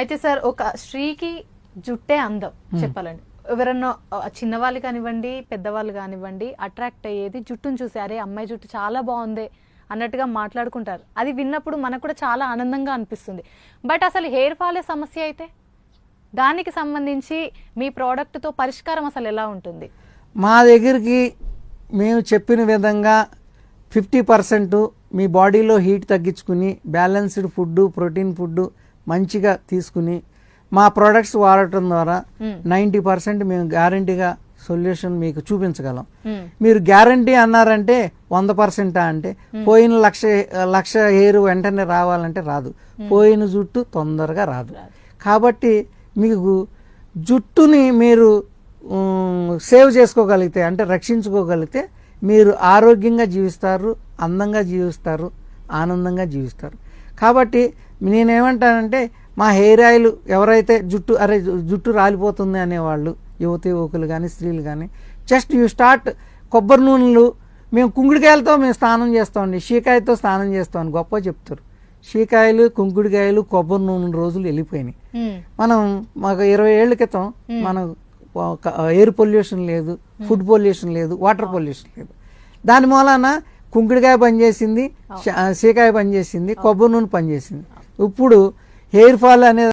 అయితే సార్ ఒక స్త్రీకి జుట్టే అందం చెప్పాలండి. ఎవరన్నా చిన్నవాళ్ళు కానివ్వండి పెద్దవాళ్ళు కానివ్వండి అట్రాక్ట్ అయ్యేది జుట్టును చూసి అరే అమ్మాయి జుట్టు చాలా బాగుంది అన్నట్టుగా మాట్లాడుకుంటారు. అది విన్నప్పుడు మనకు కూడా చాలా ఆనందంగా అనిపిస్తుంది. బట్ అసలు హెయిర్ ఫాలే సమస్య అయితే? దానికి సంబంధించి మీ ప్రోడక్ట్తో పరిష్కారం అసలు ఎలా ఉంటుంది? మా దగ్గరికి మేము చెప్పిన విధంగా ఫిఫ్టీ పర్సెంట్ మీ బాడీలో హీట్ తగ్గించుకుని బ్యాలెన్స్డ్ ఫుడ్ ప్రోటీన్ ఫుడ్ మంచిగా తీసుకుని మా ప్రోడక్ట్స్ వాడటం ద్వారా మ్మ్. నైంటీ పర్సెంట్ మేము గ్యారంటీగా సొల్యూషన్ మీకు చూపించగలం. మ్మ్. మీరు గ్యారంటీ అన్నారంటే వంద పర్సెంటా అంటే పోయిన లక్ష లక్ష హెయిర్ వెంటనే రావాలంటే రాదు. పోయిన జుట్టు తొందరగా రాదు. కాబట్టి మీకు జుట్టుని మీరు సేవ్ చేసుకోగలిగితే అంటే రక్షించుకోగలిగితే మీరు ఆరోగ్యంగా జీవిస్తారు అందంగా జీవిస్తారు ఆనందంగా జీవిస్తారు. కాబట్టి నేనేమంటానంటే మా హెయిర్ ఆయిల్ ఎవరైతే జుట్టు అరే జుట్టు రాలిపోతుంది అనేవాళ్ళు యువతి యువకులు కానీ స్త్రీలు కానీ జస్ట్ యూ స్టార్ట్ కొబ్బరి నూనెలు మేము కుంకుడికాయలతో మేము స్నానం చేస్తామండి షీకాయతో స్నానం చేస్తామని గొప్ప చెప్తారు. షీకాయలు కుంకుడికాయలు కొబ్బరి నూనె రోజులు వెళ్ళిపోయినాయి. మనం మాకు ఇరవై ఏళ్ళ క్రితం మనం ఎయిర్ పొల్యూషన్ లేదు ఫుడ్ పొల్యూషన్ లేదు వాటర్ పొల్యూషన్ లేదు. దాని మూలాన కుంకుడికాయ పనిచేసింది సీకాయ పనిచేసింది కొబ్బరి నూనె పనిచేసింది ఇప్పుడు హెయిర్ ఫాల్ అనేది